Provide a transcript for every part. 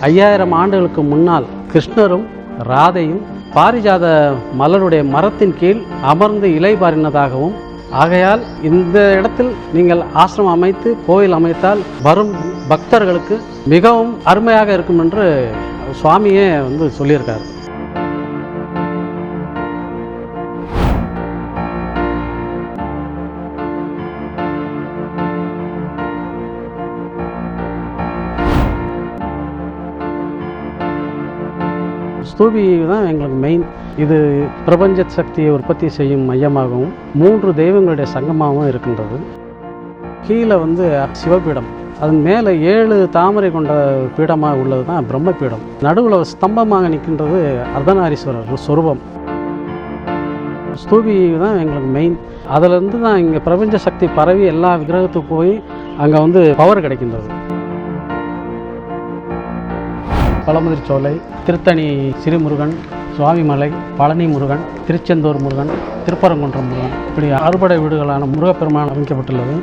ஐயாயிரம் ஆண்டுகளுக்கு முன்னால் கிருஷ்ணரும் ராதையும் பாரிஜாத மலருடைய மரத்தின் கீழ் அமர்ந்து இலை பாரினதாகவும் ஆகையால் இந்த இடத்தில் நீங்கள் ஆசிரமம் அமைத்து கோயில் அமைத்தால் வரும் பக்தர்களுக்கு மிகவும் அருமையாக இருக்கும் என்று சுவாமியே வந்து சொல்லியிருக்கார். ஸ்தூபி தான் எங்களுக்கு மெயின் இது பிரபஞ்ச சக்தியை உற்பத்தி செய்யும் மையமாகவும் மூன்று தெய்வங்களுடைய சங்கமாகவும் இருக்கின்றது. கீழே வந்து சிவபீடம். அதன் மேலே ஏழு தாமரை கொண்ட பீடமாக உள்ளது தான் பிரம்மபீடம். நடுவில் ஸ்தம்பமாக நிற்கின்றது அர்த்தநாரீஸ்வரர் சொரூபம். ஸ்தூபி தான் எங்களுக்கு மெயின் அதிலிருந்து தான் இங்கே பிரபஞ்ச சக்தி பரவி எல்லா விக்கிரகத்துக்கு போய் அங்கே வந்து பவர் கிடைக்கின்றது. பழமுதிர்ச்சோலை திருத்தணி சிறுமுருகன் சுவாமிமலை பழனி முருகன் திருச்செந்தூர் முருகன் திருப்பரங்குன்றம் முருகன். இப்படி அறுபடை வீடுகளான முருகப்பெருமான் அமைக்கப்பட்டுள்ளது.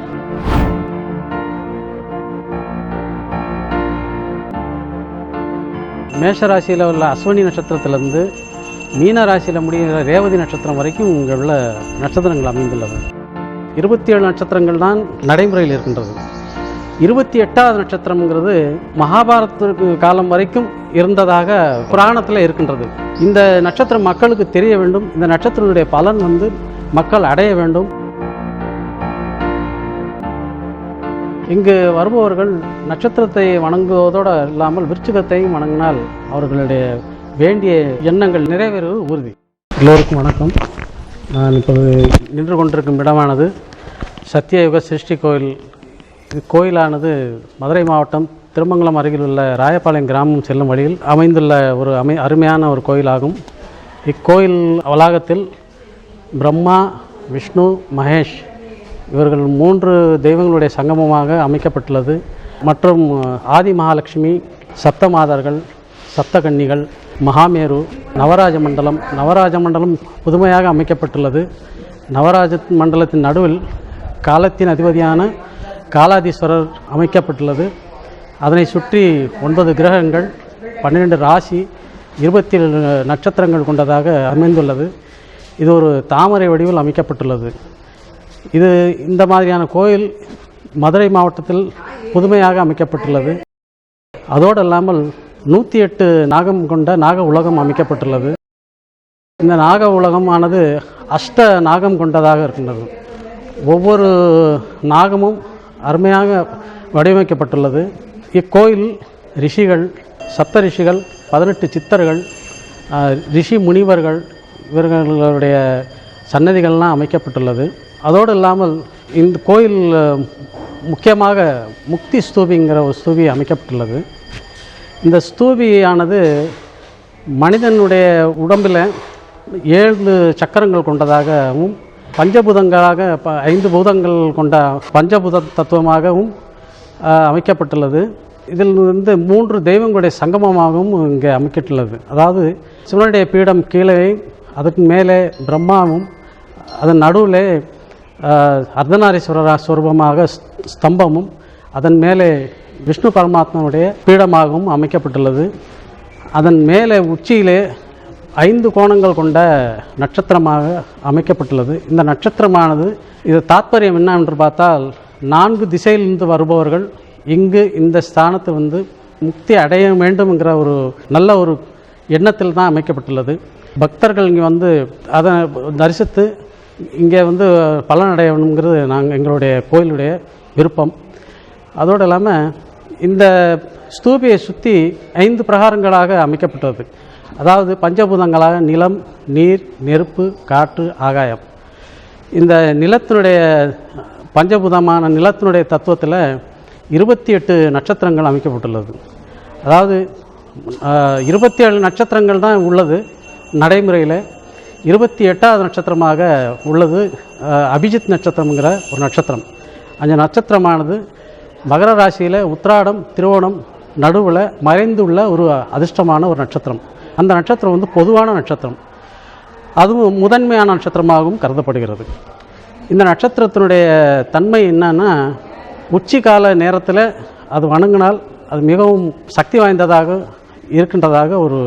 மேஷராசியில் உள்ள அஸ்வினி நட்சத்திரத்திலிருந்து மீன ராசியில் முடிகிற ரேவதி நட்சத்திரம் வரைக்கும் இங்கே உள்ள நட்சத்திரங்கள் அமைந்துள்ளது. இருபத்தி ஏழு நட்சத்திரங்கள் தான் நடைமுறையில் இருக்கின்றது. இருபத்தி எட்டாவது நட்சத்திரம்ங்கிறது மகாபாரதத்திற்கு காலம் வரைக்கும் இருந்ததாக புராணத்தில் இருக்கின்றது. இந்த நட்சத்திரம் மக்களுக்கு தெரிய வேண்டும். இந்த நட்சத்திரத்துடைய பலன் வந்து மக்கள் அடைய வேண்டும். இங்கு வருபவர்கள் நட்சத்திரத்தை வணங்குவதோடு இல்லாமல் விருச்சிகத்தையும் வணங்கினால் அவர்களுடைய வேண்டிய எண்ணங்கள் நிறைவேறுவது உறுதி. எல்லோருக்கும் வணக்கம். நான் இப்போது நின்று கொண்டிருக்கும் இடமானது சத்தியயுக சிருஷ்டி கோயில் இக்கோயிலானது மதுரை மாவட்டம் திருமங்கலம் அருகில் உள்ள ராயபாளையம் கிராமம் செல்லும் வழியில் அமைந்துள்ள ஒரு அமை அருமையான ஒரு கோயிலாகும். இக்கோயில் வளாகத்தில் பிரம்மா விஷ்ணு மகேஷ் இவர்கள் மூன்று தெய்வங்களுடைய சங்கமமாக அமைக்கப்பட்டுள்ளது. மற்றும் ஆதி மகாலட்சுமி சப்தமாதர்கள் சப்தகன்னிகள் மகாமேரு நவராஜ மண்டலம். நவராஜ மண்டலம் புதுமையாக அமைக்கப்பட்டுள்ளது. நவராஜ மண்டலத்தின் நடுவில் காலத்தின் அதிபதியான காலாதீஸ்வரர் அமைக்கப்பட்டுள்ளது. அதனை சுற்றி ஒன்பது கிரகங்கள் பன்னிரெண்டு ராசி இருபத்தி ஏழு நட்சத்திரங்கள் கொண்டதாக அமைந்துள்ளது. இது ஒரு தாமரை வடிவில் அமைக்கப்பட்டுள்ளது. இது இந்த மாதிரியான கோயில் மதுரை மாவட்டத்தில் புதுமையாக அமைக்கப்பட்டுள்ளது. அதோடு இல்லாமல் நூற்றி எட்டு நாகம் கொண்ட நாக உலகம் அமைக்கப்பட்டுள்ளது. இந்த நாக உலகமானது அஷ்ட நாகம் கொண்டதாக இருக்கின்றது. ஒவ்வொரு நாகமும் அருமையாக வடிவமைக்கப்பட்டுள்ளது. இக்கோயில் ரிஷிகள் சப்த ரிஷிகள் பதினெட்டு சித்தர்கள் ரிஷி முனிவர்கள் இவர்களுடைய சன்னதிகள்லாம் அமைக்கப்பட்டுள்ளது. அதோடு இல்லாமல் இந்த கோயில் முக்கியமாக முக்தி ஸ்தூபிங்கிற ஒரு ஸ்தூபி அமைக்கப்பட்டுள்ளது. இந்த ஸ்தூபியானது மனிதனுடைய உடம்பில் ஏழு சக்கரங்கள் கொண்டதாகவும் பஞ்சபூதங்களாக ப ஐந்து பூதங்கள் கொண்ட பஞ்சபூத தத்துவமாகவும் அமைக்கப்பட்டுள்ளது. இதில் வந்து மூன்று தெய்வங்களுடைய சங்கமமாகவும் இங்கே அமைக்கப்பட்டுள்ளது. அதாவது சிவனுடைய பீடம் கீழே அதுக்கு மேலே பிரம்மாவும் அதன் நடுவில் அர்த்தநாரீஸ்வரர் ஸ்வரூபமாக ஸ்- ஸ்தம்பமும் அதன் மேலே விஷ்ணு பரமாத்மாவுடைய பீடமாகவும் அமைக்கப்பட்டுள்ளது. அதன் மேலே உச்சியிலே ஐந்து கோணங்கள் கொண்ட நட்சத்திரமாக அமைக்கப்பட்டுள்ளது. இந்த நட்சத்திரமானது இது தாத்பரியம் என்ன என்று பார்த்தால் நான்கு திசையிலிருந்து வருபவர்கள் இங்கு இந்த ஸ்தானத்தை வந்து முக்தி அடைய வேண்டும்ங்கிற ஒரு நல்ல ஒரு எண்ணத்தில் தான் அமைக்கப்பட்டுள்ளது. பக்தர்கள் இங்கே வந்து அதை தரிசித்து இங்கே வந்து பலன் அடையணுங்கிறது நாங்கள் எங்களுடைய கோயிலுடைய விருப்பம். அதோடு இல்லாமல் இந்த ஸ்தூபியை சுற்றி ஐந்து பிரகாரங்களாக அமைக்கப்பட்டது அதாவது பஞ்சபூதங்களாக நிலம் நீர் நெருப்பு காற்று ஆகாயம். இந்த நிலத்தினுடைய பஞ்சபூதமான நிலத்தினுடைய தத்துவத்தில் இருபத்தி எட்டு நட்சத்திரங்கள் அமைக்கப்பட்டுள்ளது. அதாவது இருபத்தி ஏழு நட்சத்திரங்கள் தான் உள்ளது நடைமுறையில். இருபத்தி எட்டாவது நட்சத்திரமாக உள்ளது அபிஜித் நட்சத்திரம்ங்கிற ஒரு நட்சத்திரம். அந்த நட்சத்திரமானது மகர ராசியில் உத்திராடம் திருவோணம் நடுவில் மறைந்துள்ள ஒரு அதிர்ஷ்டமான ஒரு நட்சத்திரம். அந்த நட்சத்திரம் வந்து பொதுவான நட்சத்திரம். அதுவும் முதன்மையான நட்சத்திரமாகவும் கருதப்படுகிறது. இந்த நட்சத்திரத்தினுடைய தன்மை என்னன்னா உச்சி கால நேரத்தில் அது வணங்கினால் அது மிகவும் சக்தி வாய்ந்ததாக இருக்கின்றதாக ஒரு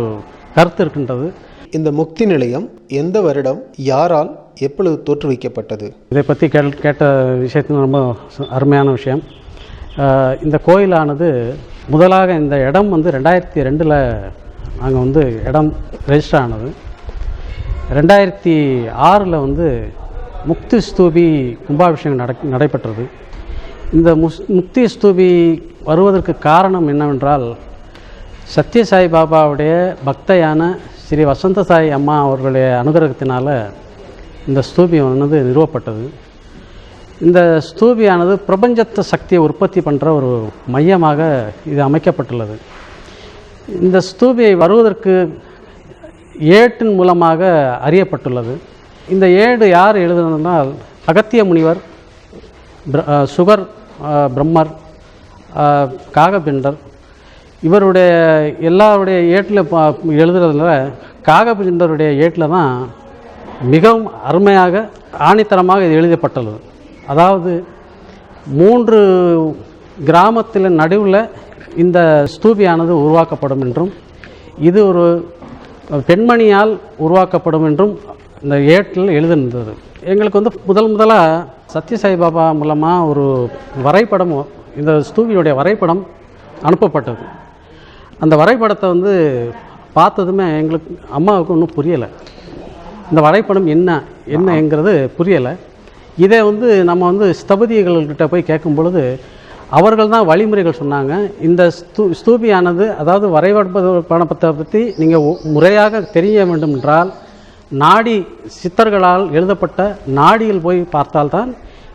கருத்து இருக்கின்றது. இந்த முக்தி நிலையம் எந்த வருடம் யாரால் எப்பொழுது தோற்றுவிக்கப்பட்டது இதை பற்றி கேள் கேட்ட விஷயத்தில் ரொம்ப அருமையான விஷயம். இந்த கோயிலானது முதலாக இந்த இடம் வந்து ரெண்டாயிரத்தி ரெண்டில் நாங்கள் வந்து இடம் ரெஜிஸ்டர் ஆனது. ரெண்டாயிரத்தி ஆறில் வந்து முக்தி ஸ்தூபி கும்பாபிஷேகம் நட நடைபெற்றது. இந்த முஸ் முக்தி ஸ்தூபி வருவதற்கு காரணம் என்னவென்றால் சத்யசாய் பாபாவுடைய பக்தையான ஸ்ரீ வசந்தசாய் அம்மா அவர்களுடைய அனுகிரகத்தினால் இந்த ஸ்தூபியானது நிறுவப்பட்டது. இந்த ஸ்தூபியானது பிரபஞ்சத்த சக்தியை உற்பத்தி பண்ணுற ஒரு மையமாக இது அமைக்கப்பட்டுள்ளது. இந்த ஸ்தூபியை வருவதற்கு ஏட்டின் மூலமாக அறியப்பட்டுள்ளது. இந்த ஏடு யார் எழுதுனதுனால் அகத்திய முனிவர் சுகர் பிரம்மர் காகபிண்டர். இவருடைய எல்லாருடைய ஏட்டில் எழுதுறதுல காகபிண்டருடைய ஏட்டில் தான் மிகவும் அருமையாக ஆணித்தரமாக இது எழுதப்பட்டுள்ளது. அதாவது மூன்று கிராமத்தில் நடுவில் இந்த ஸ்தூபியானது உருவாக்கப்படும் என்றும் இது ஒரு பெண்மணியால் உருவாக்கப்படும் என்றும் இந்த ஏட்டில் எழுதியிருந்தது. எங்களுக்கு வந்து முதல் முதலாக சத்யசாய் பாபா மூலமாக ஒரு வரைபடம் இந்த ஸ்தூபியுடைய வரைபடம் அனுப்பப்பட்டது. அந்த வரைபடத்தை வந்து பார்த்ததுமே எங்களுக்கு அம்மாவுக்கு ஒன்றும் புரியலை. இந்த வரைபடம் என்ன என்னங்கிறது புரியலை. இதை வந்து நம்ம வந்து ஸ்தபதிகள்கிட்ட போய் கேட்கும் பொழுது அவர்கள் தான் வழிமுறைகள் சொன்னாங்க. இந்த ஸ்தூ ஸ்தூபியானது அதாவது வரைபடத்தை பற்றி நீங்கள் முறையாக தெரிய வேண்டும் என்றால் நாடி சித்தர்களால் எழுதப்பட்ட நாடியில் போய் பார்த்தால்தான்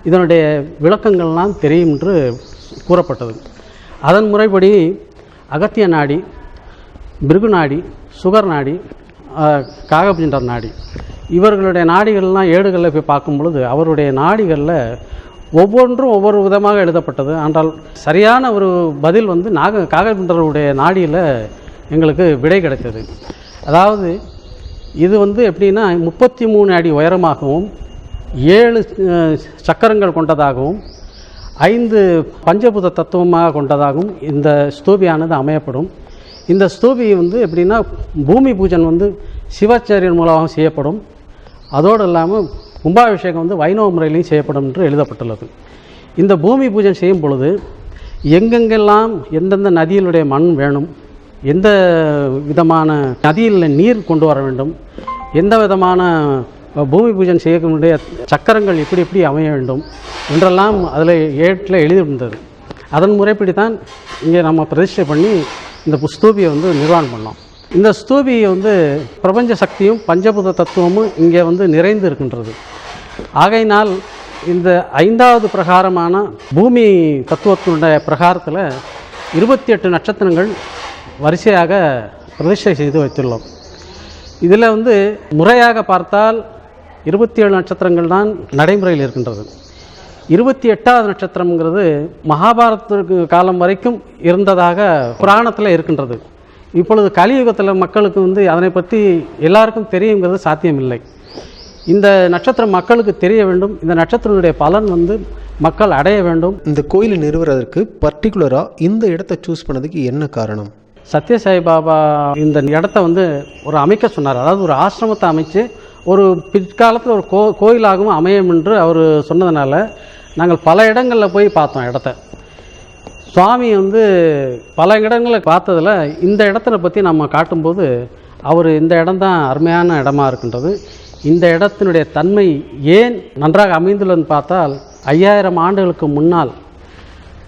இதனுடைய விளக்கங்கள்லாம் தெரியும் என்று கூறப்பட்டது. அதன் முறைப்படி அகத்திய நாடி பிருகு நாடி சுகர் நாடி ஆஹ், காகபிண்டர் நாடி. இவர்களுடைய நாடிகள்லாம் ஏடுகளில் போய் பார்க்கும் பொழுது அவருடைய நாடிகளில் ஒவ்வொன்றும் ஒவ்வொரு விதமாக எழுதப்பட்டது. ஆனால் சரியான ஒரு பதில் வந்து நாக காகபிண்டருடைய நாடியில் எங்களுக்கு விடை கிடைத்தது. அதாவது இது வந்து எப்படின்னா முப்பத்தி மூணு அடி உயரமாகவும் ஏழு சக்கரங்கள் கொண்டதாகவும் ஐந்து பஞ்சபூத தத்துவமாக கொண்டதாகவும் இந்த ஸ்தூபியானது அமையப்படும். இந்த ஸ்தூபி வந்து எப்படின்னா பூமி பூஜன் வந்து சிவாச்சாரியன் மூலமாக செய்யப்படும். அதோடு இல்லாமல் கும்பாபிஷேகம் வந்து வைணவ முறையிலையும் செய்யப்படும் என்று எழுதப்பட்டுள்ளது. இந்த பூமி பூஜை செய்யும் பொழுது எங்கெங்கெல்லாம் எந்தெந்த நதியிலுடைய மண் வேணும் எந்த விதமான நதியில் நீர் கொண்டு வர வேண்டும் எந்த விதமான பூமி பூஜை செய்யக்கூடிய சக்கரங்கள் எப்படி எப்படி அமைய வேண்டும் என்றெல்லாம் அதில் ஏட்டில் எழுதியிருந்தது. அதன் முறைப்படி தான் இங்கே நம்ம பிரதிஷ்டை பண்ணி இந்த புஸ்தூபியை வந்து நிர்வாணம் பண்ணோம் இந்த ஸ்தூபியை வந்து பிரபஞ்ச சக்தியும் பஞ்சபூத தத்துவமும் இங்கே வந்து நிறைந்து இருக்கின்றது. ஆகையினால் இந்த ஐந்தாவது பிரகாரமான பூமி தத்துவத்தினுடைய பிரகாரத்தில் இருபத்தி எட்டு நட்சத்திரங்கள் வரிசையாக பிரதிஷ்டை செய்து வைத்துள்ளோம். இதில் வந்து முறையாக பார்த்தால் இருபத்தி ஏழு நட்சத்திரங்கள் தான் நடைமுறையில் இருக்கின்றது. இருபத்தி எட்டாவது நட்சத்திரம்ங்கிறது மகாபாரதத்திற்கு காலம் வரைக்கும் இருந்ததாக புராணத்தில் இருக்கின்றது. இப்பொழுது கலியுகத்தில் மக்களுக்கு வந்து அதனை பற்றி எல்லாருக்கும் தெரியுங்கிறது சாத்தியமில்லை. இந்த நட்சத்திரம் மக்களுக்கு தெரிய வேண்டும். இந்த நட்சத்திரனுடைய பலன் வந்து மக்கள் அடைய வேண்டும். இந்த கோயிலை நிறுவுறதற்கு பர்டிகுலராக இந்த இடத்த சூஸ் பண்ணதுக்கு என்ன காரணம்? சத்யசாய் பாபா இந்த இடத்த வந்து ஒரு அமைக்க சொன்னார். அதாவது ஒரு ஆசிரமத்தை அமைச்சு ஒரு பிற்காலத்தில் ஒரு கோ கோயிலாகவும் அமையும் என்று அவர் சொன்னதுனால நாங்கள் பல இடங்களில் போய் பார்த்தோம் இடத்த. சுவாமி வந்து பல இடங்களை பார்த்ததில் இந்த இடத்துல பற்றி நம்ம காட்டும்போது அவர் இந்த இடம்தான் அருமையான இடமா இருக்கின்றது. இந்த இடத்தினுடைய தன்மை ஏன் நன்றாக அமைந்துள்ளதுன்னு பார்த்தால் ஐயாயிரம் ஆண்டுகளுக்கு முன்னால்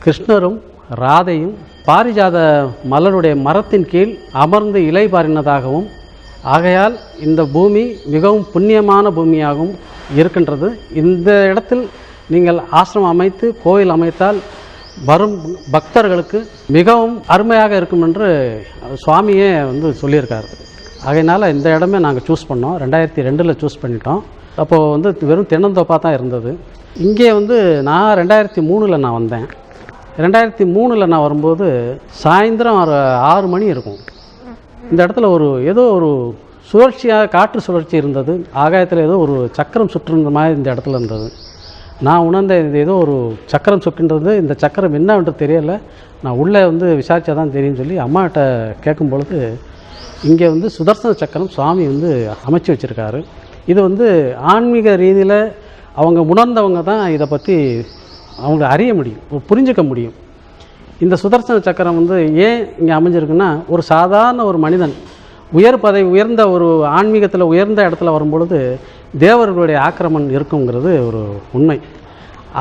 கிருஷ்ணரும் ராதையும் பாரிஜாத மலருடைய மரத்தின் கீழ் அமர்ந்து இலை பாரினதாகவும் ஆகையால் இந்த பூமி மிகவும் புண்ணியமான பூமியாகவும் இருக்கின்றது. இந்த இடத்தில் நீங்கள் ஆசிரமம் அமைத்து கோயில் அமைத்தால் வரும் பக்தர்களுக்கு மிகவும் அருமையாக இருக்கும் என்று சுவாமியே வந்து சொல்லியிருக்காரு. ஆகையினால் இந்த இடமே நாங்கள் சூஸ் பண்ணோம். ரெண்டாயிரத்தி ரெண்டில் சூஸ் பண்ணிட்டோம். அப்போது வந்து வெறும் தென்னந்தோப்பாக தான் இருந்தது. இங்கே வந்து நான் ரெண்டாயிரத்தி மூணில் நான் வந்தேன். ரெண்டாயிரத்தி மூணில் நான் வரும்போது சாயந்தரம் ஒரு ஆறு மணி இருக்கும். இந்த இடத்துல ஒரு ஏதோ ஒரு சுழற்சியாக காற்று சுழற்சி இருந்தது. ஆகாயத்தில் ஏதோ ஒரு சக்கரம் சுற்றிருந்த மாதிரி இந்த இடத்துல இருந்தது. நான் உணர்ந்த இது ஏதோ ஒரு சக்கரம் சொக்குன்றது. இந்த சக்கரம் என்னன்றது தெரியலை. நான் உள்ளே வந்து விசாரித்தா தான் தெரியும்னு சொல்லி அம்மாகிட்ட கேட்கும் பொழுது இங்கே வந்து சுதர்சன சக்கரம் சுவாமி வந்து அமைச்சு வச்சுருக்காரு. இது வந்து ஆன்மீக ரீதியில் அவங்க உணர்ந்தவங்க தான் இதை பற்றி அவங்க அறிய முடியும் புரிஞ்சுக்க முடியும். இந்த சுதர்சன சக்கரம் வந்து ஏன் இங்கே அமைஞ்சிருக்குன்னா ஒரு சாதாரண ஒரு மனிதன் உயர் பதவி உயர்ந்த ஒரு ஆன்மீகத்தில் உயர்ந்த இடத்துல வரும்பொழுது தேவர்களுடைய ஆக்கிரமம் இருக்குங்கிறது ஒரு உண்மை.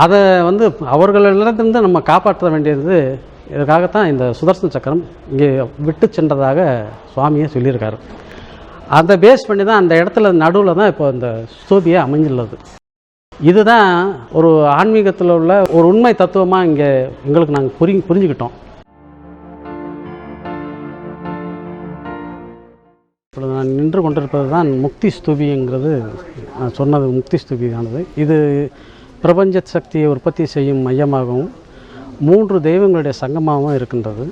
அதை வந்து அவர்களிடத்திலிருந்து நம்ம காப்பாற்ற வேண்டியது இதற்காகத்தான் இந்த சுதர்சன சக்கரம் இங்கே விட்டு சென்றதாக சுவாமியே சொல்லியிருக்காரு. அதை பேஸ் பண்ணி தான் அந்த இடத்துல நடுவில் தான் இப்போ இந்த ஸ்தூபியை அமைஞ்சுள்ளது இதுதான் ஒரு ஆன்மீகத்தில் உள்ள ஒரு உண்மை தத்துவமாக இங்கே எங்களுக்கு நாங்கள் புரி புரிஞ்சுக்கிட்டோம். இப்பொழுது நான் நின்று கொண்டிருப்பது தான் முக்தி ஸ்தூபிங்கிறது நான் சொன்னது முக்தி ஸ்தூபியானது இது பிரபஞ்ச சக்தியை உற்பத்தி செய்யும் மையமாகவும் மூன்று தெய்வங்களுடைய சங்கமாகவும் இருக்கின்றது.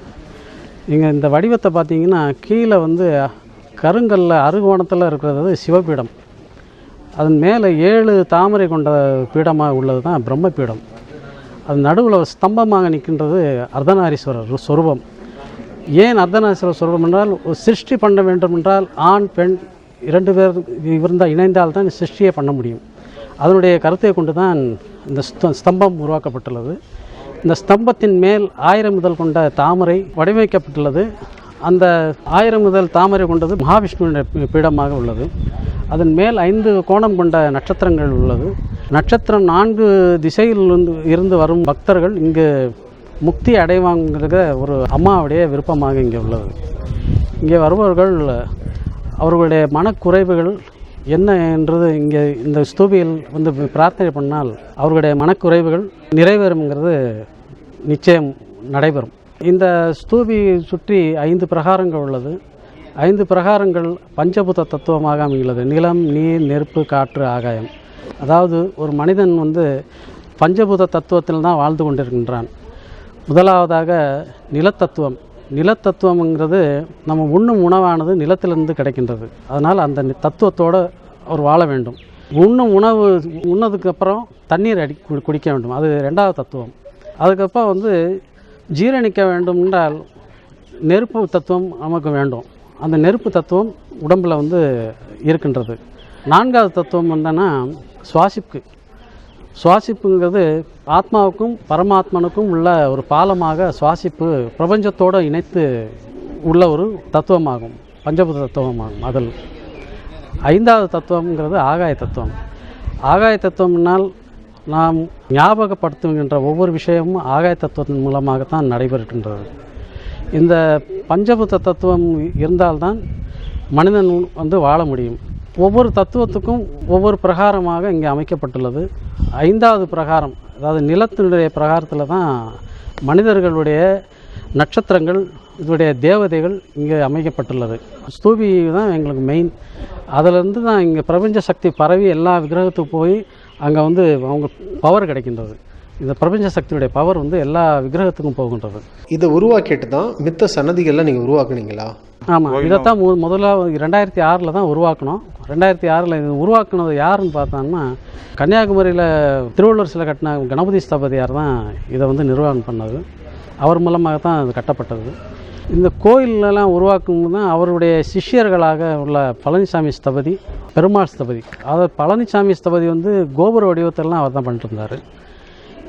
இங்கே இந்த வடிவத்தை பார்த்தீங்கன்னா கீழே வந்து கருங்கல்ல அருகோணத்தில் இருக்கிறது சிவபீடம். அதன் மேலே ஏழு தாமரை கொண்ட பீடமாக உள்ளது தான் பிரம்மபீடம் அது நடுவில் ஸ்தம்பமாக நிற்கின்றது அர்த்தநாரீஸ்வரர் சொரூபம். ஏன் அர்த்தநாரீஸ்வரர் சொல்கிறோம் என்றால் ஒரு சிருஷ்டி பண்ண வேண்டும் என்றால் ஆண் பெண் இரண்டு பேர் இருந்தால் இணைந்தால் தான் சிருஷ்டியை பண்ண முடியும். அதனுடைய கருத்தை கொண்டு தான் இந்த ஸ்தம்பம் உருவாக்கப்பட்டுள்ளது. இந்த ஸ்தம்பத்தின் மேல் ஆயிரம் முதல் கொண்ட தாமரை வடிவமைக்கப்பட்டுள்ளது. அந்த ஆயிரம் முதல் தாமரை கொண்டது மகாவிஷ்ணுவின் பீடமாக உள்ளது. அதன் மேல் ஐந்து கோணம் கொண்ட நட்சத்திரங்கள் உள்ளது. நட்சத்திரம் நான்கு திசையிலிருந்து இருந்து வரும் பக்தர்கள் இங்கு முக்தி அடைவாங்கிறது ஒரு அம்மாவுடைய விருப்பமாக இங்கே உள்ளது. இங்கே வருபவர்கள் அவர்களுடைய மனக்குறைவுகள் என்ன என்றது இங்கே இந்த ஸ்தூபியில் வந்து பிரார்த்தனை பண்ணால் அவர்களுடைய மனக்குறைவுகள் நிறைவேறும்ங்கிறது நிச்சயம் நடைபெறும். இந்த ஸ்தூபி சுற்றி ஐந்து பிரகாரங்கள் உள்ளது. ஐந்து பிரகாரங்கள் பஞ்சபூத தத்துவமாக அமைகிறது நிலம் நீர் நெருப்பு காற்று ஆகாயம். அதாவது ஒரு மனிதன் வந்து பஞ்சபூத தத்துவத்தில் தான் வாழ்ந்து கொண்டிருக்கின்றான். முதலாவதாக நிலத்தத்துவம். நிலத்தத்துவம்ங்கிறது நம்ம உண்ணும் உணவானது நிலத்திலிருந்து கிடைக்கின்றது. அதனால் அந்த நி- தத்துவத்தோடு அவர் வாழ வேண்டும். உண்ணும் உணவு உண்ணதுக்கப்புறம் தண்ணீர் அடி குடிக்க வேண்டும். அது ரெண்டாவது தத்துவம். அதுக்கப்புறம் வந்து ஜீரணிக்க வேண்டும் என்றால் நெருப்பு தத்துவம் நமக்கு வேண்டும். அந்த நெருப்பு தத்துவம் உடம்பில் வந்து இருக்கின்றது. நான்காவது தத்துவம் என்னன்னா சுவாசிப்பு. சுவாசிப்புங்கிறது ஆத்மாவுக்கும் பரமாத்மனுக்கும் உள்ள ஒரு பாலமாக சுவாசிப்பு பிரபஞ்சத்தோடு இணைத்து உள்ள ஒரு தத்துவமாகும். பஞ்சபூத தத்துவமாகும் அதில். ஐந்தாவது தத்துவம்ங்கிறது ஆகாய தத்துவம். ஆகாய தத்துவம்னால் நாம் ஞாபகப்படுத்துகின்ற ஒவ்வொரு விஷயமும் ஆகாய தத்துவத்தின் மூலமாகத்தான் நடைபெறுகின்றது. இந்த பஞ்சபூத தத்துவம் இருந்தால்தான் மனிதன் வந்து வாழ முடியும். ஒவ்வொரு தத்துவத்துக்கும் ஒவ்வொரு பிரகாரமாக இங்கே அமைக்கப்பட்டுள்ளது. ஐந்தாவது பிரகாரம் அதாவது நிலத்தினுடைய பிரகாரத்தில் தான் மனிதர்களுடைய நட்சத்திரங்கள் இதனுடைய தேவதைகள் இங்கே அமைக்கப்பட்டுள்ளது. ஸ்தூபி தான் எங்களுக்கு மெயின் அதிலிருந்து தான் இங்கே பிரபஞ்ச சக்தி பரவி எல்லா விக்கிரகத்துக்கு போய் அங்கே வந்து அவங்க பவர் கிடைக்கின்றது. இந்த பிரபஞ்ச சக்தியுடைய பவர் வந்து எல்லா விக்கிரகத்துக்கும் போகின்றது. இதை உருவாக்கிட்டு தான் மித்த சன்னதிகள்லாம் நீங்கள் உருவாக்குனீங்களா? ஆமாம் இதைத்தான் மு முதல்ல ரெண்டாயிரத்தி ஆறில் தான் உருவாக்கணும். ரெண்டாயிரத்தி ஆறில் இது உருவாக்குனது யாருன்னு பார்த்தோம்னா கன்னியாகுமரியில் திருவள்ளுவர் சிலை கட்டின கணபதி ஸ்தபதியார் தான் இதை வந்து நிர்வாகம் பண்ணது. அவர் மூலமாக தான் அது கட்டப்பட்டது. இந்த கோயிலெல்லாம் உருவாக்கும் தான் அவருடைய சிஷ்யர்களாக உள்ள பழனிசாமி ஸ்தபதி பெருமாள் ஸ்தபதி. அதாவது பழனிசாமி ஸ்தபதி வந்து கோபுர வடிவத்திலலாம் அவர் தான் பண்ணிட்டு இருந்தார்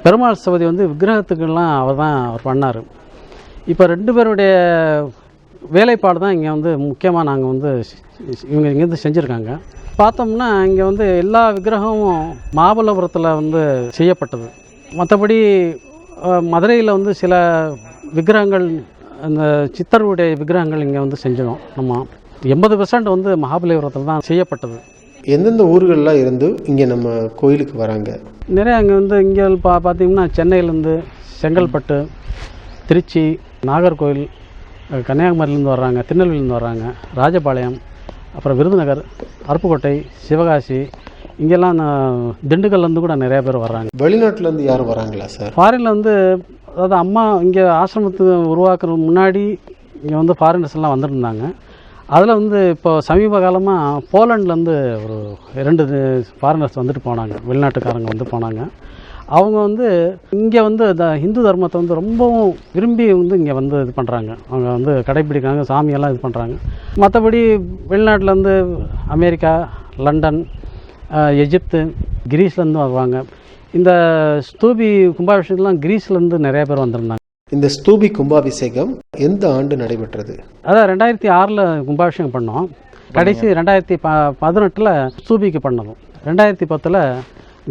பெருமாள் ஸ்தபதி வந்து விக்கிரகத்துக்கெல்லாம் அவர் தான் அவர் பண்ணார். இப்போ ரெண்டு பேருடைய வேலைப்பாடு தான் இங்கே வந்து முக்கியமாக நாங்கள் வந்து இவங்க இங்கேருந்து செஞ்சுருக்காங்க. பார்த்தோம்னா இங்கே வந்து எல்லா விக்கிரகமும் மாமல்லபுரத்தில் வந்து செய்யப்பட்டது. மற்றபடி மதுரையில் வந்து சில விக்கிரகங்கள் அந்த சித்தருடைய விக்கிரகங்கள் இங்கே வந்து செஞ்சோம் நம்ம எண்பது பெர்சன்ட் வந்து மகாபலிபுரத்தில் தான் செய்யப்பட்டது. எந்தெந்த ஊர்கள்லாம் இருந்து இங்கே நம்ம கோயிலுக்கு வராங்க? நிறைய அங்கே வந்து இங்கே பா பார்த்தீங்கன்னா சென்னையிலேருந்து செங்கல்பட்டு திருச்சி நாகர்கோவில் கன்னியாகுமரியிலேருந்து வர்றாங்க திருநெல்வேலியிலேருந்து வர்றாங்க. ராஜபாளையம் அப்புறம் விருதுநகர் அருப்புக்கோட்டை சிவகாசி இங்கெல்லாம் நான் திண்டுக்கல்லேருந்து கூட நிறைய பேர் வர்றாங்க. வெளிநாட்டிலேருந்து யாரும் வராங்களா சார்? ஃபாரினில் வந்து அதாவது அம்மா இங்கே ஆசிரமத்துக்கு உருவாக்குறதுக்கு முன்னாடி இங்கே வந்து ஃபாரினர்ஸ் எல்லாம் வந்திருந்தாங்க. அதில் வந்து இப்போ சமீப காலமாக போலண்ட்லேருந்து ஒரு ரெண்டு ஃபாரினர்ஸ் வந்துட்டு போனாங்க. வெளிநாட்டுக்காரங்க வந்து போனாங்க. அவங்க வந்து இங்கே வந்து இந்த ஹிந்து தர்மத்தை வந்து ரொம்பவும் விரும்பி வந்து இங்கே வந்து இது பண்ணுறாங்க அவங்க வந்து கடைப்பிடிக்கிறாங்க சாமியெல்லாம் இது பண்ணுறாங்க மற்றபடி வெளிநாட்டிலேருந்து அமெரிக்கா லண்டன் ஆஹ், எகிப்து கிரீஸ்லேருந்து வருவாங்க. இந்த ஸ்தூபி கும்பாபிஷேகம்லாம் கிரீஸ்லேருந்து நிறைய பேர் வந்திருந்தாங்க. இந்த ஸ்தூபி கும்பாபிஷேகம் எந்த ஆண்டு நடைபெற்றது? அதான் ரெண்டாயிரத்தி ஆறில் கும்பாபிஷேகம் பண்ணோம். கடைசி ரெண்டாயிரத்தி ப பதினெட்டில் ஸ்தூபிக்கு பண்ணதும். ரெண்டாயிரத்தி பத்தில்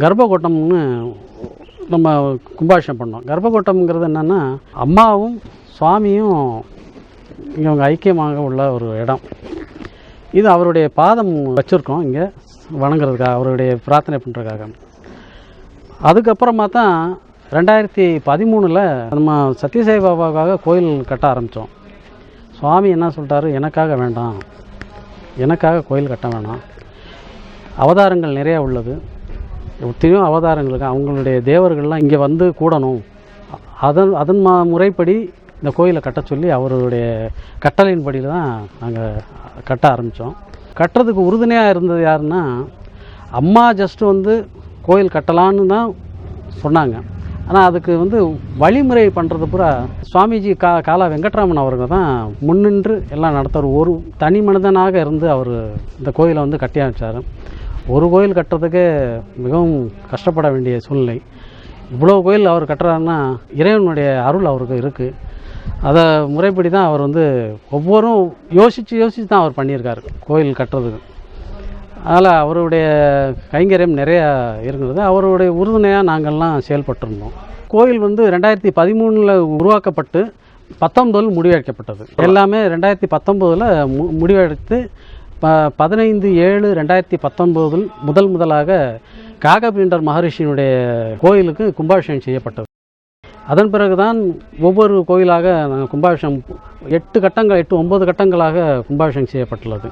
கர்ப்பகோட்டம்னு நம்ம கும்பாஷம் பண்ணோம். கர்ப்பகோட்டம்ங்கிறது என்னென்னா அம்மாவும் சுவாமியும் இவங்க ஐக்கியமாக உள்ள ஒரு இடம். இது அவருடைய பாதம் வச்சுருக்கோம் இங்கே வணங்குறதுக்காக அவருடைய பிரார்த்தனை பண்ணுறதுக்காக அதுக்கப்புறமா தான் ரெண்டாயிரத்தி பதிமூணில் நம்ம சத்யசாய் பாபாவுக்காக கோயில் கட்ட ஆரம்பித்தோம் சுவாமி என்ன சொல்லிட்டாரு எனக்காக வேண்டாம். எனக்காக கோயில் கட்ட வேணாம். அவதாரங்கள் நிறையா உள்ளது. எத்தனையோ அவதாரங்களுக்கு அவங்களுடைய தேவர்கள்லாம் இங்கே வந்து கூடணும். அதன் அதன் மா முறைப்படி இந்த கோயிலை கட்ட சொல்லி அவருடைய கட்டளையின்படியில் தான் நாங்கள் கட்ட ஆரம்பித்தோம் கட்டுறதுக்கு உறுதுணையாக இருந்தது யாருன்னா அம்மா ஜஸ்ட் வந்து கோயில் கட்டலான்னு தான் சொன்னாங்க. ஆனால் அதுக்கு வந்து வழிமுறை பண்ணுறது பூரா சுவாமிஜி கா காலா வெங்கட்ராமன் அவர்கள் தான் முன்னின்று எல்லாம் நடத்துவார் ஒரு தனி மனிதனாக இருந்து அவர் இந்த கோயிலை வந்து கட்டி ஆரம்பித்தார் ஒரு கோயில் கட்டுறதுக்கு மிகவும் கஷ்டப்பட வேண்டிய சூழ்நிலை. இவ்வளோ கோயில் அவர் கட்டுறாருன்னா இறைவனுடைய அருள் அவருக்கு இருக்குது அதை முறைப்படி தான் அவர் வந்து ஒவ்வொரும் யோசித்து யோசித்து தான் அவர் பண்ணியிருக்காரு கோயில் கட்டுறதுக்கு. அதில் அவருடைய கைங்கரியம் நிறையா இருக்கிறது அவருடைய உறுதுணையாக நாங்கள்லாம் செயல்பட்டிருந்தோம். கோயில் வந்து ரெண்டாயிரத்தி பதிமூணில் உருவாக்கப்பட்டு பத்தொன்பதில் முடிவெடுக்கப்பட்டது. எல்லாமே ரெண்டாயிரத்தி பத்தொம்போதில் மு முடிவெடுத்து ப பதினைந்து ஏழு ரெண்டாயிரத்தி பத்தொம்போதில் முதல் முதலாக காகபீண்டர் மகரிஷியினுடைய கோயிலுக்கு கும்பாபிஷேகம் செய்யப்பட்டது. அதன் பிறகுதான் ஒவ்வொரு கோயிலாக நாங்கள் கும்பாபிஷேகம் எட்டு கட்டங்கள் எட்டு ஒன்பது கட்டங்களாக கும்பாபிஷேகம் செய்யப்பட்டுள்ளது.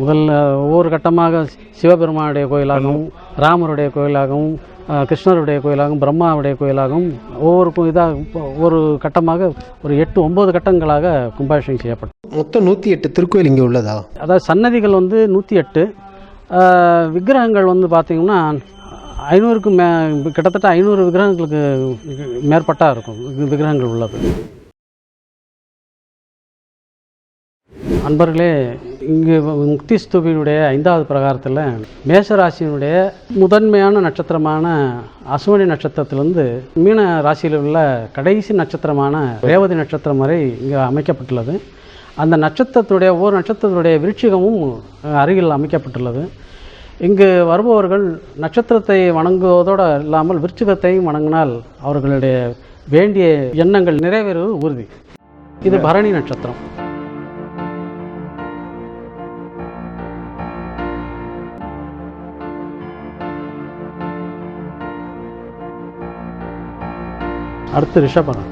முதல்ல ஒவ்வொரு கட்டமாக சிவபெருமானுடைய கோயிலாகவும் ராமருடைய கோயிலாகவும் கிருஷ்ணருடைய கோயிலாகவும் பிரம்மாவுடைய கோயிலாகவும் ஒவ்வொரு இதாக ஒரு கட்டமாக ஒரு எட்டு ஒன்பது கட்டங்களாக கும்பாபிஷேகம் செய்யப்பட்டது. மொத்தம் நூற்றி எட்டு திருக்கோயில் இங்கே உள்ளதா? அதாவது சன்னதிகள் வந்து நூற்றி எட்டு. விக்கிரகங்கள் வந்து பார்த்திங்கன்னா ஐநூறுக்கு மே கிட்டத்தட்ட ஐநூறு விக்கிரகங்களுக்கு மேற்பட்டா இருக்கும் விக்கிரகங்கள் உள்ளது. அன்பர்களே இங்கு முக்தி ஸ்தூபியினுடைய ஐந்தாவது பிரகாரத்தில் மேசராசியினுடைய முதன்மையான நட்சத்திரமான அசுவனி நட்சத்திரத்திலிருந்து மீன ராசியில் உள்ள கடைசி நட்சத்திரமான ரேவதி நட்சத்திரம் வரை இங்கே அமைக்கப்பட்டுள்ளது. அந்த நட்சத்திரத்துடைய ஒவ்வொரு நட்சத்திரத்துடைய விருட்சிகமும் அருகில் அமைக்கப்பட்டுள்ளது. இங்கு வருபவர்கள் நட்சத்திரத்தை வணங்குவதோடு இல்லாமல் விருச்சிகத்தையும் வணங்கினால் அவர்களுடைய வேண்டிய எண்ணங்கள் நிறைவேறுவது உறுதி. இது பரணி நட்சத்திரம். அடுத்து ரிஷபனா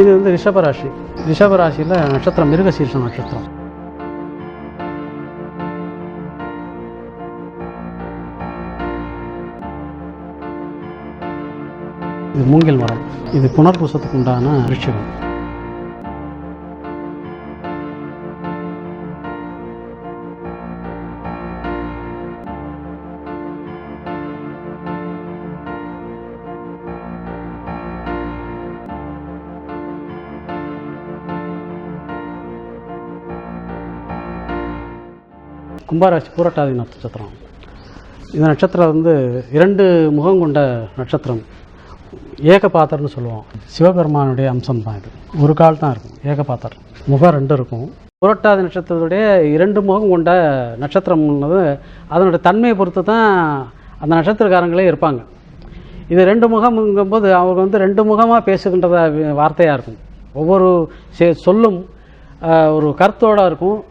இது வந்து ரிஷபராசி ரிஷபராசியில் நட்சத்திரம் மிருகசீர்ஷ நட்சத்திரம். இது மூங்கில் மரம். இது புனர்பூசத்துக்கு உண்டான ரிஷபம். கும்பராசி பூரட்டாதி நட்சத்திரம். இந்த நட்சத்திரம் வந்து இரண்டு முகம் கொண்ட நட்சத்திரம். ஏகபாத்திரம்னு சொல்லுவோம். சிவபெருமானுடைய அம்சம் தான் இது. ஒரு கால் தான் இருக்கும். ஏகபாத்திரம் முகம் ரெண்டு இருக்கும். புரட்டாதி நட்சத்திரத்துடைய இரண்டு முகம் கொண்ட நட்சத்திரம்னது அதனுடைய தன்மையை பொறுத்து தான் அந்த நட்சத்திரக்காரங்களே இருப்பாங்க. இது ரெண்டு முகம்ங்கும்போது அவங்க வந்து ரெண்டு முகமாக பேசுகின்றத வார்த்தையாக இருக்கும். ஒவ்வொரு செ- சொல்லும் ஒரு கருத்தோடு இருக்கும்.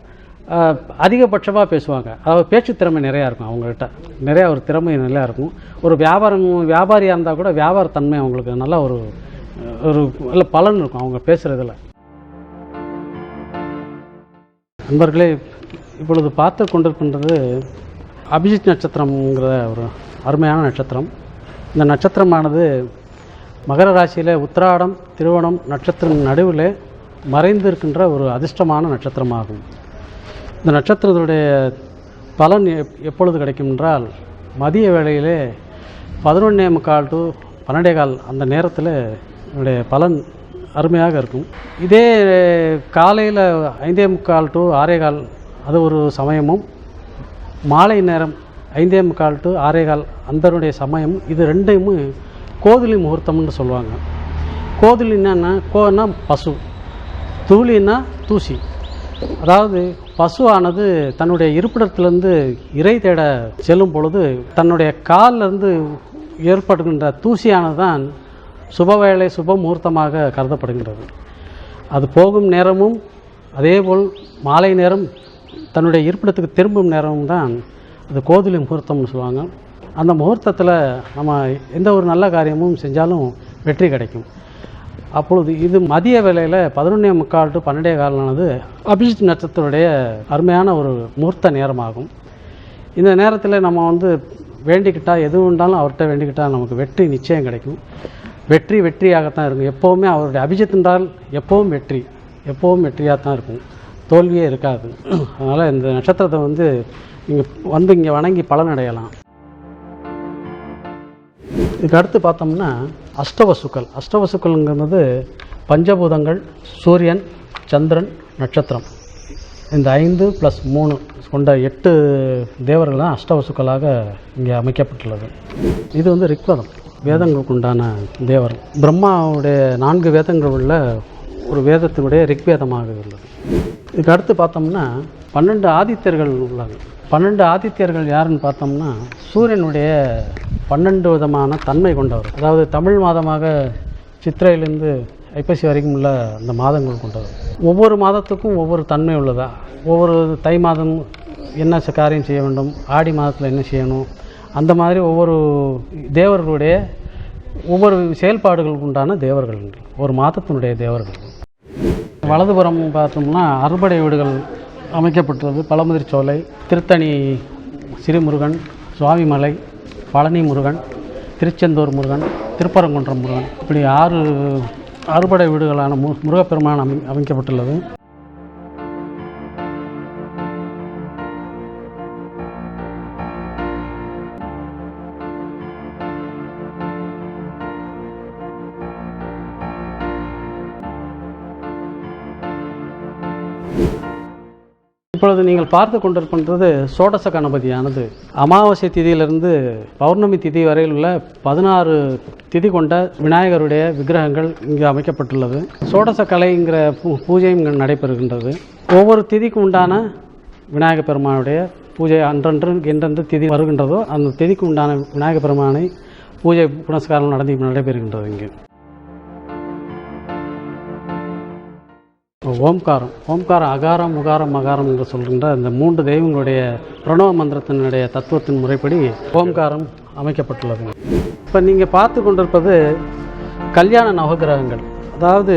அதிகபட்சமாக பேசுவாங்க. அதாவது பேச்சு திறமை நிறையா இருக்கும் அவங்கள்ட்ட. நிறையா ஒரு திறமை நிறையா இருக்கும். ஒரு வியாபாரம் வியாபாரியாக இருந்தால் கூட வியாபார தன்மை அவங்களுக்கு நல்ல ஒரு ஒரு நல்ல பலன் இருக்கும் அவங்க பேசுகிறதுல நண்பர்களே இப்பொழுது பார்த்து கொண்டிருக்கின்றது அபிஜித் நட்சத்திரம்ங்கிற ஒரு அருமையான நட்சத்திரம். இந்த நட்சத்திரமானது மகர ராசியில் உத்திராடம் திருவணம் நட்சத்திரம் நடுவில் மறைந்திருக்கின்ற ஒரு அதிர்ஷ்டமான நட்சத்திரமாகும். இந்த நட்சத்திரத்துடைய பலன் எப் எப்பொழுது கிடைக்கும் என்றால் மதிய வேளையிலே பதினொன்னே முக்கால் டு பன்னெண்டே கால் அந்த நேரத்தில் என்னுடைய பலன் அருமையாக இருக்கும். இதே காலையில் ஐந்தே முக்கால் டு ஆறே கால் அது ஒரு சமயமும் மாலை நேரம் ஐந்தே முக்கால் டு ஆறே கால் அந்தனுடைய சமயம் இது ரெண்டையும் கோதுளி முகூர்த்தம்னு சொல்லுவாங்க. கோதுளி என்னன்னா கோன்னா பசு தூளின்னா தூசி. அதாவது பசுவானது தன்னுடைய இருப்பிடத்திலிருந்து இறை தேட செல்லும் பொழுது தன்னுடைய காலிலிருந்து ஏற்படுகின்ற தூசியானது தான் சுபவேளை சுப முகூர்த்தமாக கருதப்படுகின்றது. அது போகும் நேரமும் அதேபோல் மாலை நேரம் தன்னுடைய இருப்பிடத்துக்கு திரும்பும் நேரமும் தான் அது கோதுளி முகூர்த்தம்னு சொல்லுவாங்க. அந்த முகூர்த்தத்தில் நம்ம எந்த ஒரு நல்ல காரியமும் செஞ்சாலும் வெற்றி கிடைக்கும். அப்பொழுது இது மதிய வேலையில் பதினொன்னே முக்கால் டு பன்னெண்டே காலானது அபிஜித் நட்சத்திரத்துடைய அருமையான ஒரு முகூர்த்த நேரமாகும். இந்த நேரத்தில் நம்ம வந்து வேண்டிக்கிட்டால் எது உண்டாலும் அவர்கிட்ட வேண்டிக்கிட்டால் நமக்கு வெற்றி நிச்சயம் கிடைக்கும். வெற்றி வெற்றியாகத்தான் இருக்கும். எப்போவுமே அவருடைய அபிஜித் என்றால் எப்போவும் வெற்றி எப்போவும் வெற்றியாக தான் இருக்கும். தோல்வியே இருக்காது. அதனால் இந்த நட்சத்திரத்தை வந்து இங்கே வந்து இங்கே வணங்கி பலனடையலாம். இதுக்கு அடுத்து பார்த்தோம்னா அஷ்டவசுக்கள். அஷ்டவசுக்கள்ங்கிறது பஞ்சபூதங்கள் சூரியன் சந்திரன் நட்சத்திரம். இந்த ஐந்து ப்ளஸ் மூணு கொண்ட எட்டு தேவர்கள் தான் அஷ்டவசுக்களாக இங்கே அமைக்கப்பட்டுள்ளது. இது வந்து ரிக்வதம். வேதங்களுக்கு உண்டான தேவர். பிரம்மாவுடைய நான்கு வேதங்கள் உள்ள ஒரு வேதத்தினுடைய ரிக்வேதமாக உள்ளது. இதுக்கு அடுத்து பார்த்தோம்னா பன்னெண்டு ஆதித்யர்கள் உள்ளாங்க. பன்னெண்டு ஆதித்யர்கள் யாருன்னு பார்த்தோம்னா சூரியனுடைய பன்னெண்டு விதமான தன்மை கொண்டவர். அதாவது தமிழ் மாதமாக சித்திரையிலேருந்து ஐப்பசி வரைக்கும் உள்ள அந்த மாதங்கள் கொண்டவர். ஒவ்வொரு மாதத்துக்கும் ஒவ்வொரு தன்மை உள்ளதா? ஒவ்வொரு தை மாதம் என்ன காரியம் செய்ய வேண்டும்? ஆடி மாதத்தில் என்ன செய்யணும்? அந்த மாதிரி ஒவ்வொரு தேவர்களுடைய ஒவ்வொரு செயல்பாடுகளுக்கு உண்டான தேவர்கள். உண்டு. ஒரு மாதத்தினுடைய தேவர்கள். வலதுபுறம் பார்த்தோம்னா அறுபடை வீடுகள் அமைக்கப்பட்டுள்ளது. பழமுதிர்ச்சோலை திருத்தணி சிறுமுருகன் சுவாமிமலை பழனி முருகன் திருச்செந்தூர் முருகன் திருப்பரங்குன்றம் முருகன். இப்படி ஆறு அறுபடை வீடுகளான மு முருகப்பெருமான் அமை அமைக்கப்பட்டுள்ளது. இப்பொழுது நீங்கள் பார்த்து கொண்டிருக்கின்றது சோடச கணபதியானது. அமாவாசை திதியிலிருந்து பௌர்ணமி திதி வரையில் உள்ள பதினாறு திதி கொண்ட விநாயகருடைய விக்கிரகங்கள் இங்கு அமைக்கப்பட்டுள்ளது. சோடச கலைங்கிற பூ பூஜையும் இங்கு நடைபெறுகின்றது. ஒவ்வொரு திதிக்கு உண்டான விநாயகப் பெருமானுடைய பூஜை அன்றன்று என்றென்று திதி வருகின்றதோ அந்த திதிக்கு உண்டான விநாயகப் பெருமானை பூஜை புனஸ்காரம் நடந்து நடைபெறுகின்றது இங்கு. ஓம்காரம் ஓம்காரம் அகாரம் உகாரம் மகாரம் என்று சொல்கின்ற இந்த மூன்று தெய்வங்களுடைய பிரணவ மந்திரத்தினுடைய தத்துவத்தின் முறைப்படி ஓம்காரம் அமைக்கப்பட்டுள்ளது. இப்போ நீங்கள் பார்த்து கொண்டிருப்பது கல்யாண நவகிரகங்கள். அதாவது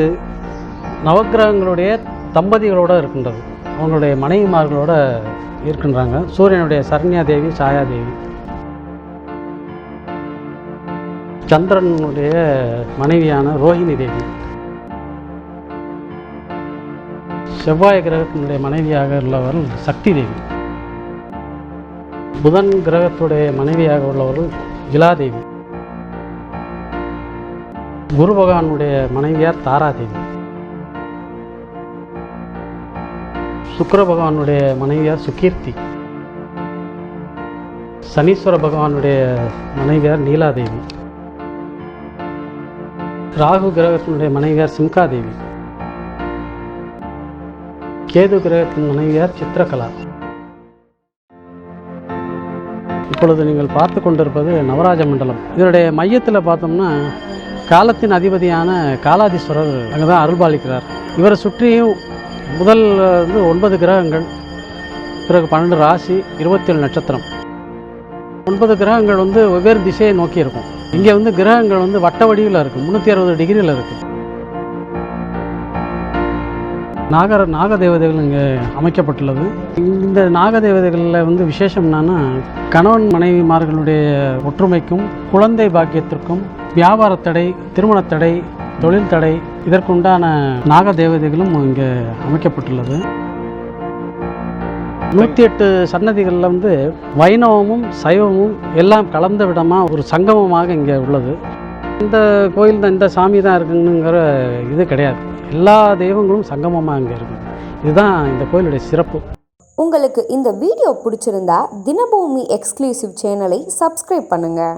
நவகிரகங்களுடைய தம்பதிகளோடு இருக்கின்றது. அவங்களுடைய மனைவிமார்களோட இருக்கின்றாங்க. சூரியனுடைய சரண்யா தேவி சாயா தேவி சந்திரனுடைய மனைவியான ரோஹிணி தேவி. செவ்வாய் கிரகத்தினுடைய மனைவியாக உள்ளவர்கள் சக்தி தேவி புதன் கிரகத்துடைய மனைவியாக உள்ளவர்கள் இலாதேவி குரு பகவானுடைய மனைவியார் தாராதேவி. சுக்கர பகவானுடைய மனைவியார் சுகீர்த்தி. சனீஸ்வர பகவானுடைய மனைவியார் நீலாதேவி. ராகு கிரகத்தினுடைய மனைவியார் சிம்காதேவி. கேது கிரகத்தின் மனைவியார் சித்திரகலா இப்பொழுது நீங்கள் பார்த்து கொண்டிருப்பது நவராஜ மண்டலம். இதனுடைய மையத்தில் பார்த்தோம்னா காலத்தின் அதிபதியான காலாதீஸ்வரர் அங்கே தான் அருள்பாலிக்கிறார். இவரை சுற்றியும் முதல் வந்து ஒன்பது கிரகங்கள் பிறகு பன்னெண்டு ராசி இருபத்தேழு நட்சத்திரம். ஒன்பது கிரகங்கள் வந்து வெவ்வேறு திசையை நோக்கி இருக்கும் இங்கே வந்து கிரகங்கள் வந்து வட்ட வடிவில் இருக்குது முந்நூற்றி அறுபது டிகிரியில் இருக்குது நாகர நாகதேவதைகள் இங்கே அமைக்கப்பட்டுள்ளது. இந்த நாகதேவதைகளில் வந்து விசேஷம் என்னன்னா கணவன் மனைவிமார்களுடைய ஒற்றுமைக்கும் குழந்தை பாக்கியத்திற்கும் வியாபார தடை திருமண தடை தொழில் தடை இதற்குண்டான நாக தேவதைகளும் இங்கே அமைக்கப்பட்டுள்ளது. நூற்றி எட்டு சன்னதிகளில் வந்து வைணவமும் சைவமும் எல்லாம் கலந்த விடமாக ஒரு சங்கமமாக இங்கே உள்ளது. இந்த கோயில் தான் இந்த சாமி தான் இருக்குங்கிற இது கிடையாது. எல்லா தெய்வங்களும் சங்கமமாக அங்கே இருக்குது இதுதான் இந்த கோயிலுடைய சிறப்பு. உங்களுக்கு இந்த வீடியோ பிடிச்சிருந்தா தினபூமி எக்ஸ்க்ளூசிவ் சேனலை சப்ஸ்கிரைப் பண்ணுங்கள்